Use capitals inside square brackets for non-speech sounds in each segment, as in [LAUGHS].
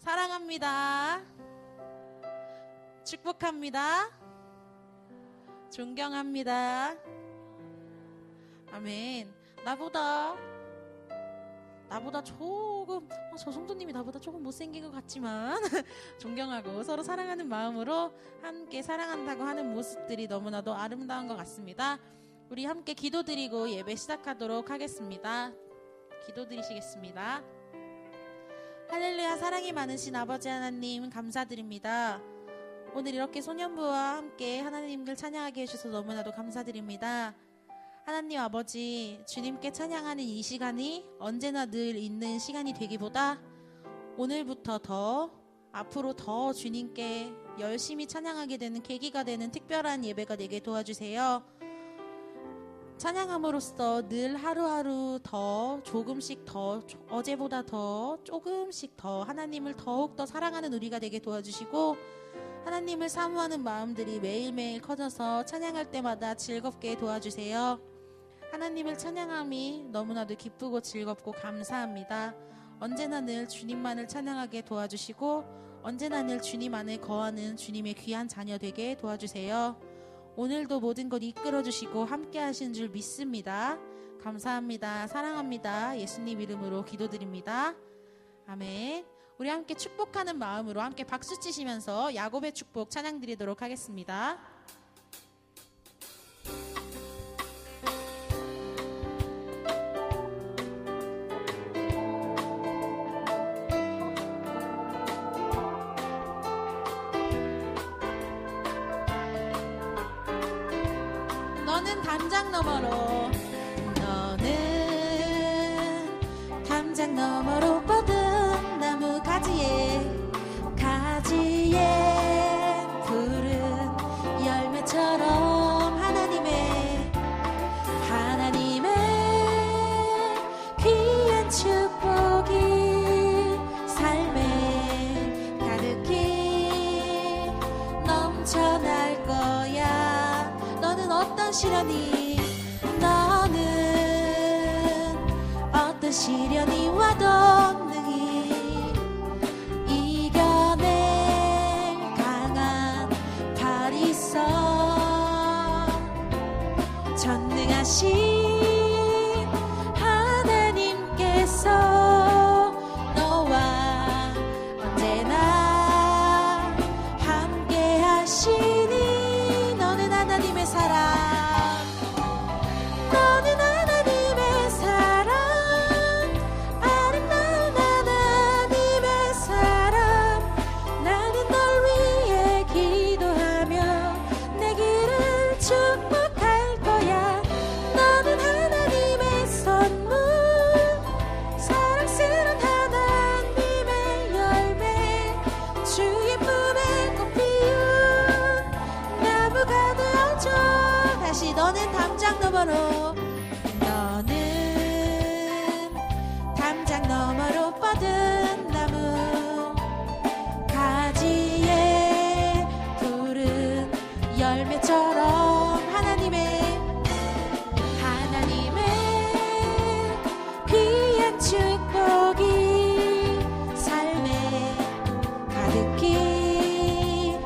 사랑합니다. 축복합니다. 존경합니다. 아멘. 나보다 나보다 조금 어, 저 성도님이 나보다 조금 못생긴 것 같지만 [LAUGHS] 존경하고 서로 사랑하는 마음으로 함께 사랑한다고 하는 모습들이 너무나도 아름다운 것 같습니다. 우리 함께 기도드리고 예배 시작하도록 하겠습니다. 기도드리시겠습니다. 할렐루야 사랑이 많으신 아버지 하나님 감사드립니다. 오늘 이렇게 소년부와 함께 하나님을 찬양하게 해주셔서 너무나도 감사드립니다. 하나님 아버지 주님께 찬양하는 이 시간이 언제나 늘 있는 시간이 되기보다 오늘부터 더 앞으로 더 주님께 열심히 찬양하게 되는 계기가 되는 특별한 예배가 되게 도와주세요. 찬양함으로써 늘 하루하루 더 조금씩 더 조- 어제보다 더 조금씩 더 하나님을 더욱 더 사랑하는 우리가 되게 도와주시고 하나님을 사모하는 마음들이 매일매일 커져서 찬양할 때마다 즐겁게 도와주세요. 하나님을 찬양함이 너무나도 기쁘고 즐겁고 감사합니다. 언제나 늘 주님만을 찬양하게 도와주시고 언제나 늘 주님 안에 거하는 주님의 귀한 자녀 되게 도와주세요. 오늘도 모든 것 이끌어 주시고 함께 하신 줄 믿습니다. 감사합니다. 사랑합니다. 예수님 이름으로 기도드립니다. 아멘. 우리 함께 축복하는 마음으로 함께 박수 치시면서 야곱의 축복 찬양 드리도록 하겠습니다. 너는 담장 너머로. 너는 담장 너머로 너머로. 너는 담장 너머로 뻗은 나무. 가지에 푸른 열매처럼 하나님의 하나님의 귀한 축복이 삶에 가득히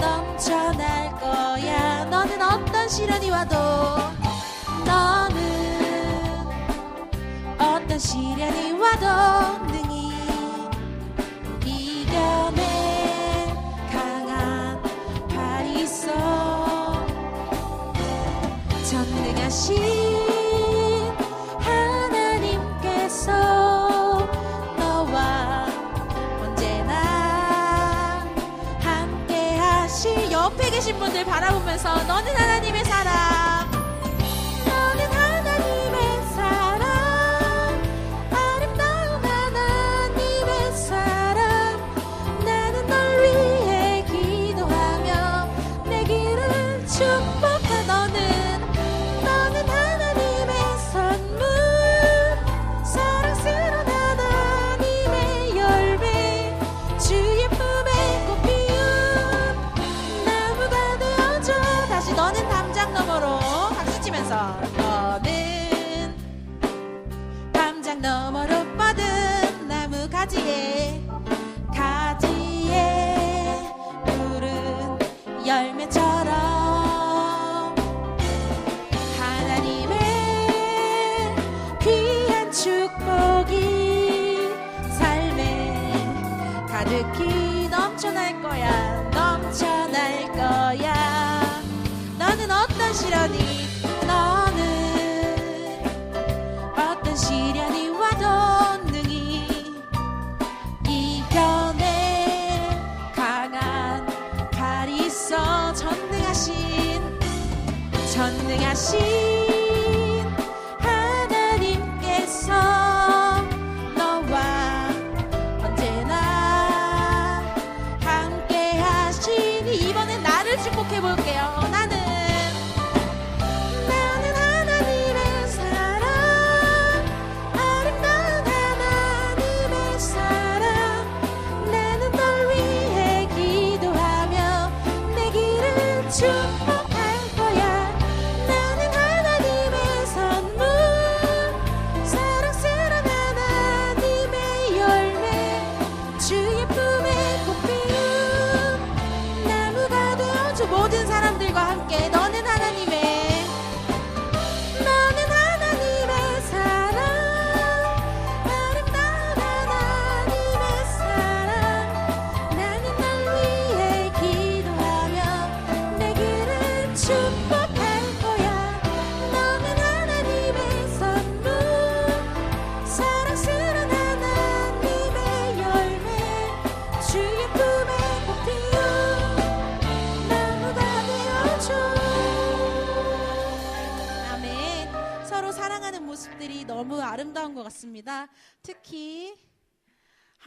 넘쳐날 거야. 너는 어떤 시련이 와도 시련이 와도 능히 이겨낼 강한 발이 있어 전능하신 하나님께서 너와 언제나 함께 하시 옆에 계신 분들 바라보면서 너는 하나 있어 전능하신 전능하신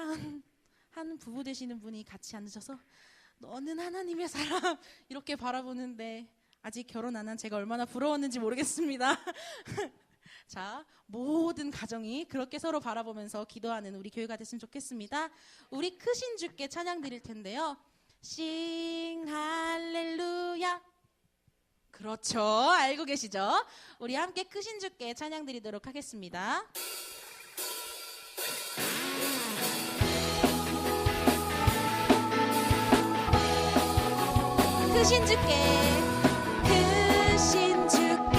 한, 한 부부 되시는 분이 같이 앉으셔서 너는 하나님의 사람 [LAUGHS] 이렇게 바라보는데 아직 결혼 안 한 제가 얼마나 부러웠는지 모르겠습니다. [LAUGHS] 자, 모든 가정이 그렇게 서로 바라보면서 기도하는 우리 교회가 됐으면 좋겠습니다. 우리 크신 주께 찬양 드릴 텐데요. 싱 할렐루야. 그렇죠. 알고 계시죠? 우리 함께 크신 주께 찬양 드리도록 하겠습니다. 그 신주께 그 신주께.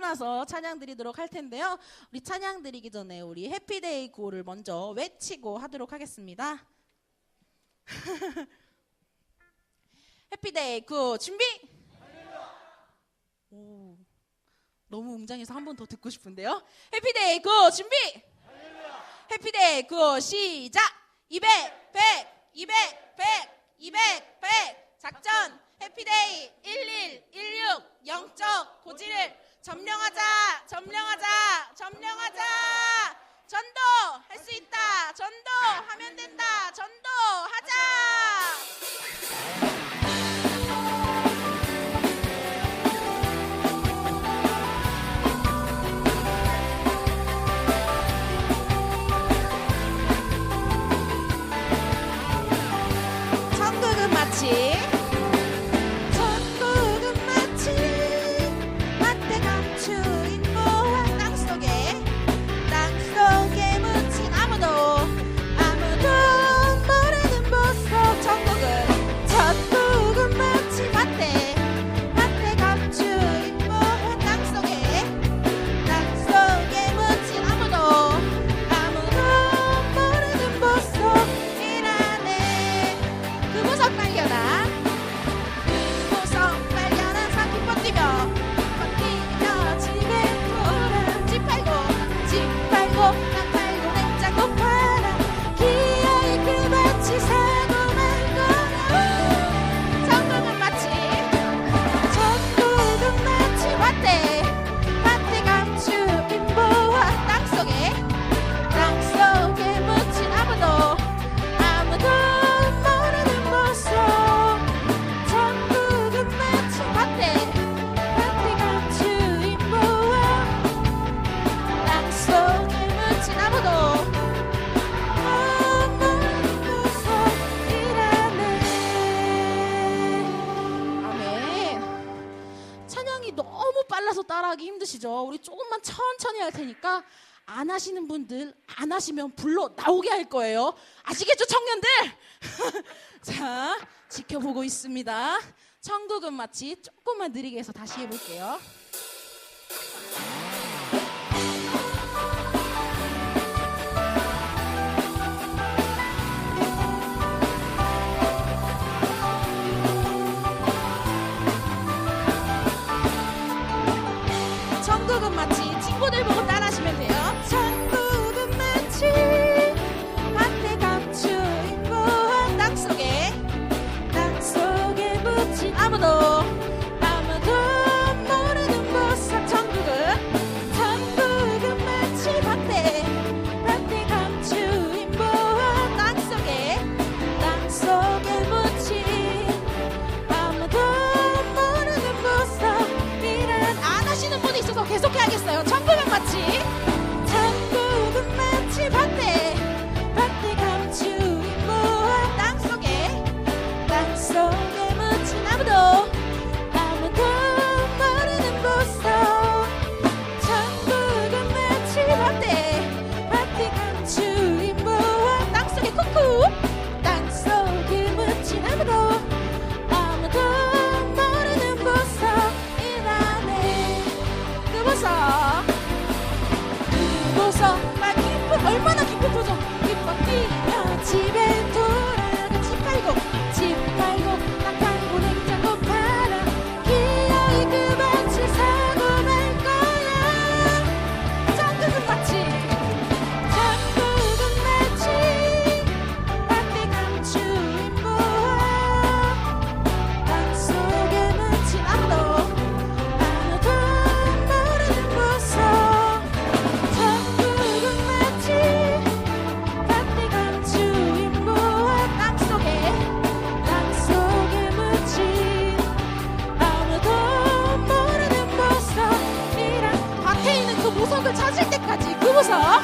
일어나서 찬양 드리도록 할 텐데요. 우리 찬양 드리기 전에 우리 해피데이 구호를 먼저 외치고 하도록 하겠습니다. [LAUGHS] 해피데이 구 준비! 오, 너무 웅장해서 한 번 더 듣고 싶은데요. 해피데이 구 준비! 해피데이 구 시작! 200, 100, 200, 100, 200, 100 작전 해피데이 11, 16 영적 고지를 점령하자! 점령하자! 점령하자! 전도! 할 수 있다! 전도! 하면 된다! 전도! 하자! 천천히 할 테니까 안 하시는 분들 안 하시면 불러 나오게 할 거예요. 아시겠죠, 청년들? [LAUGHS] 자, 지켜보고 있습니다. 천국은 마치 조금만 느리게 해서 다시 해볼게요. 기뻐서 막 기뻐 얼마나 기쁜 터져 기뻐. 뛰어 집에 도 どう？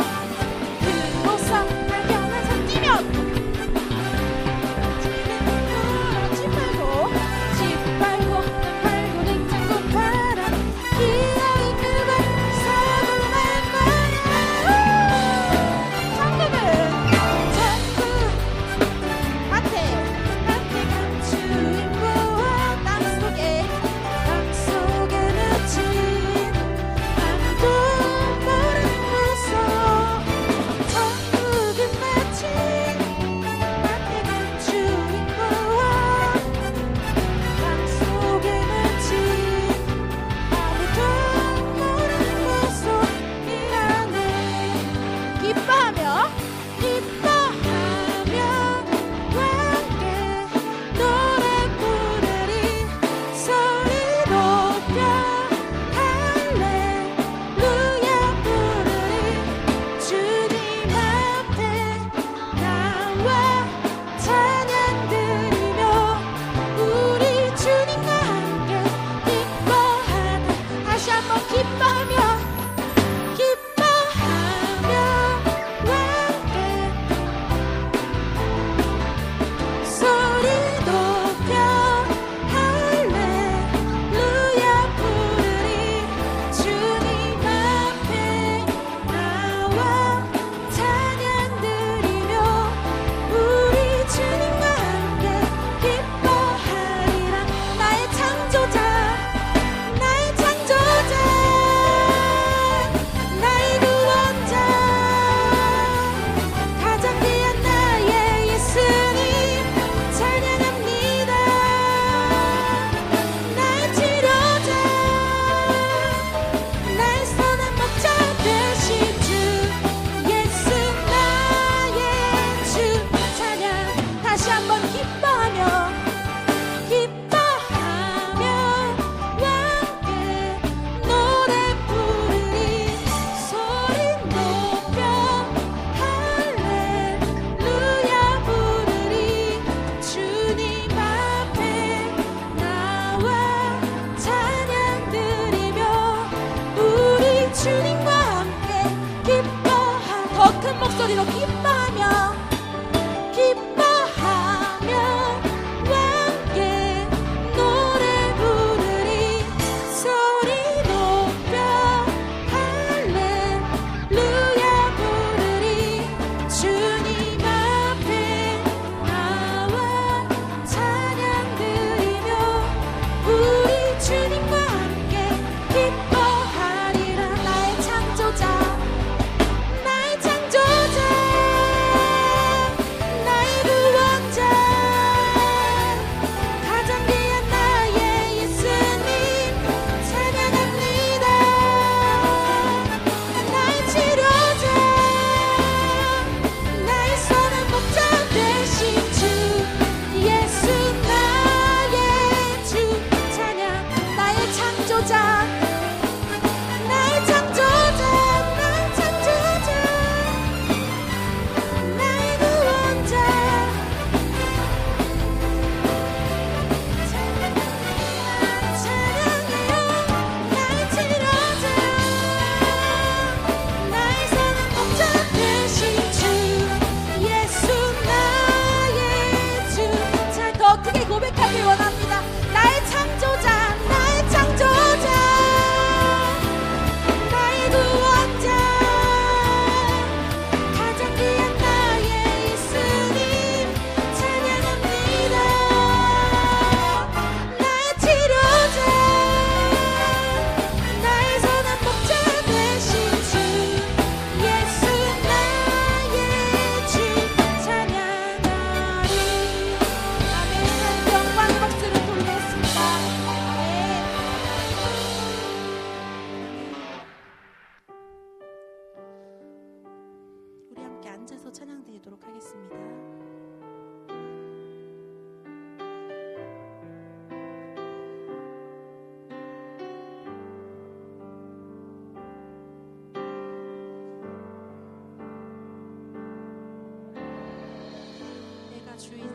내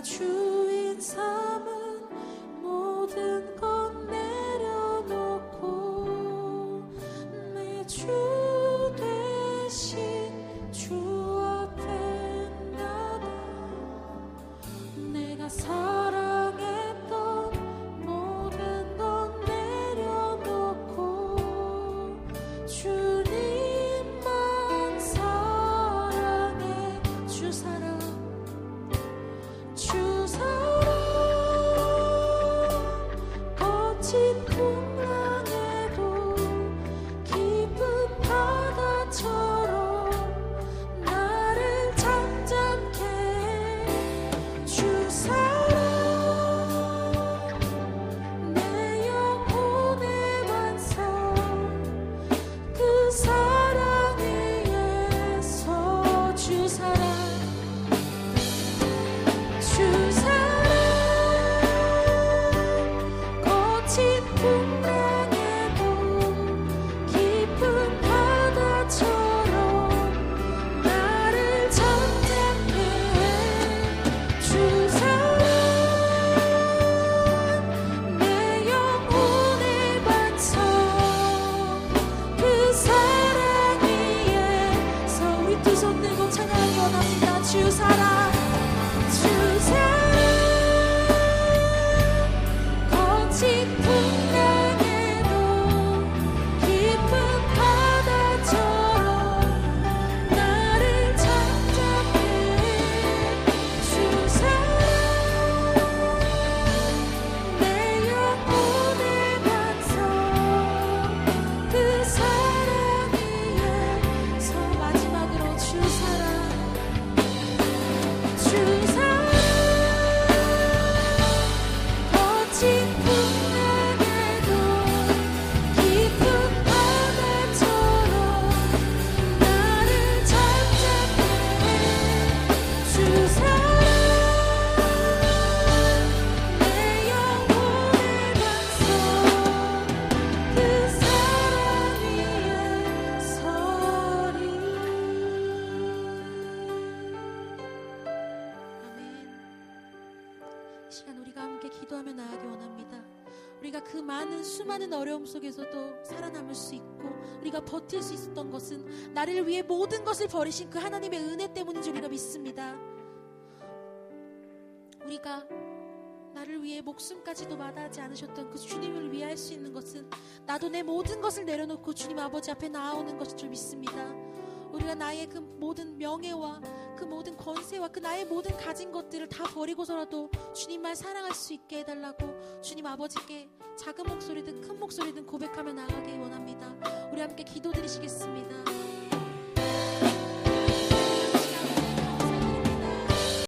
내 우리가 그 많은 수많은 어려움 속에서도 살아남을 수 있고 우리가 버틸 수 있었던 것은 나를 위해 모든 것을 버리신 그 하나님의 은혜 때문인 줄 우리가 믿습니다 우리가 나를 위해 목숨까지도 마다하지 않으셨던 그 주님을 위해 할 수 있는 것은 나도 내 모든 것을 내려놓고 주님 아버지 앞에 나아오는 것일 줄 믿습니다. 우리가 나의 그 모든 명예와 그 모든 권세와 그 나의 모든 가진 것들을 다 버리고서라도 주님만 사랑할 수 있게 해달라고 주님 아버지께 작은 목소리든 큰 목소리든 고백하며 나가기 원합니다. 우리 함께 기도 드리시겠습니다.